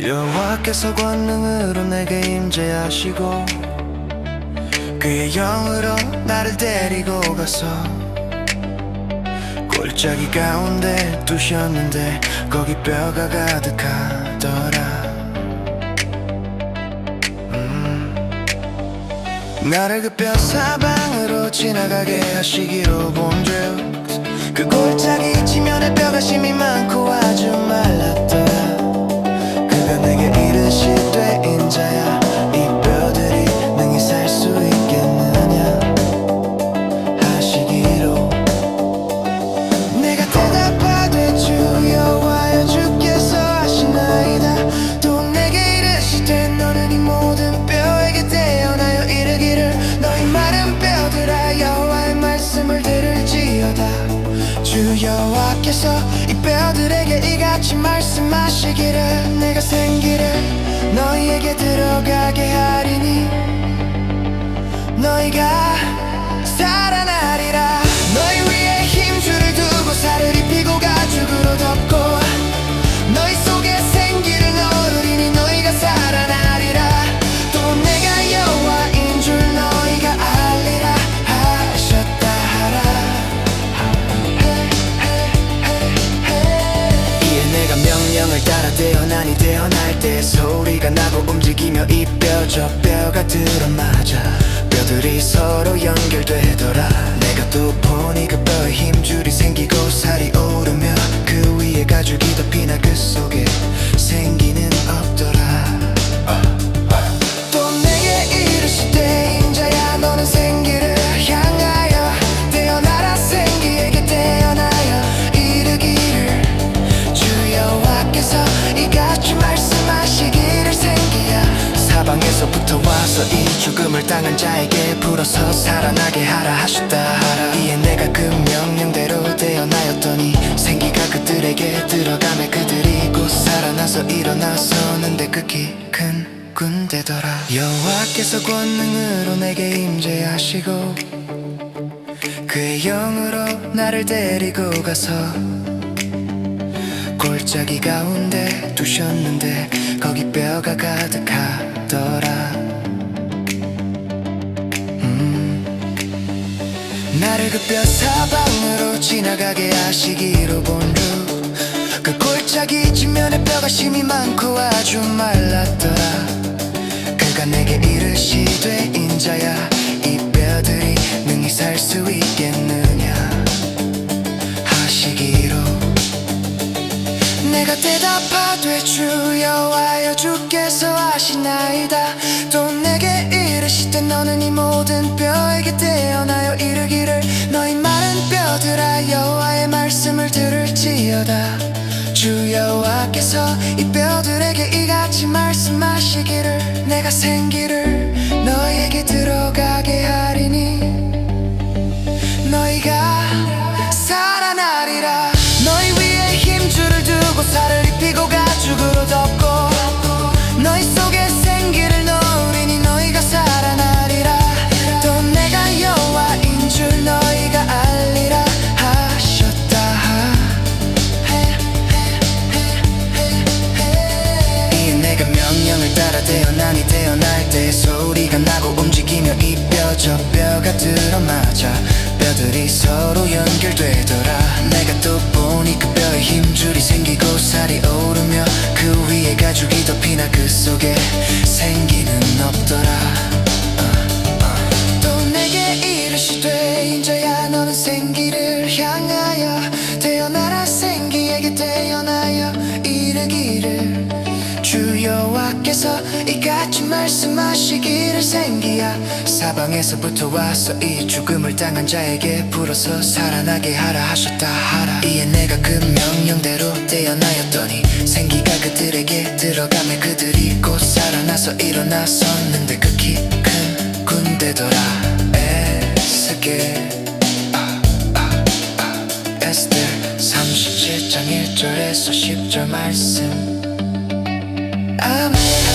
여호와께서 권능으로 내게 임재하시고 그의 영으로 나를 데리고 가서 골짜기 가운데 두셨는데 거기 뼈가 가득하더라 음. 나를 그 뼈 사방으로 지나가게 하시기로 본적그 골짜기 지면에 뼈가 심이 많고 아주 여호와께서 이 뼈들에게 이같이 말씀하시기를 내가 생기를 너희에게 들어가게 하리니 너희가 움직이며 이 뼈 저 뼈가 들어맞아. 뼈들이 서로 연결되더라. 내가 또 보니 그 뼈에 힘줄이 생기고 살이 오르며 그 위에 가죽이 덮이나 그 와서 이 죽음을 당한 자에게 불어서 살아나게 하라 하셨다 하라. 이에 내가 그 명령대로 태어나였더니 생기가 그들에게 들어가매 그들이 곧 살아나서 일어나서는데 극히 큰 군대더라. 여호와께서 권능으로 내게 임재하시고 그의 영으로 나를 데리고 가서 골짜기 가운데 두셨는데 거기 뼈가 가득하 음. 나를 그뼈 사방으로 지나가게 하시기로 본루그 골짜기 지면에 뼈가 심이 많고 아주 말랐더라. 그가 내게 이르시되 인자야 이 뼈들이 능히 살 수 있겠느냐 하시기로. 내가 대답하되 주 여호와여 주께서 하시나이다 이르시되 너는 이 모든 뼈에게 태어나여 이르기를 너희 마른 뼈들아 여호와의 말씀을 들을지어다. 주 여호와께서 이 뼈들에게 이같이 말씀하시기를 내가 생기를 너희에게 들어가게 하리니 서로 연결되더라. 내가 또 보니 그 뼈에 힘줄이 생기고 살이 오르며 그 위에 가죽이 덮이나 그 속에 말씀하시기를 생기야. 사방에서부터 와서 이 죽음을 당한 자에게 불어서 살아나게 하라 하셨다 하라. 이에 내가 그 명령대로 태어나였더니 생기가 그들에게 들어가매 그들이 곧 살아나서 일어났었는데 극히 큰 군대더라. 에스겔. 에스겔 37장 1절에서 10절 말씀. 아멘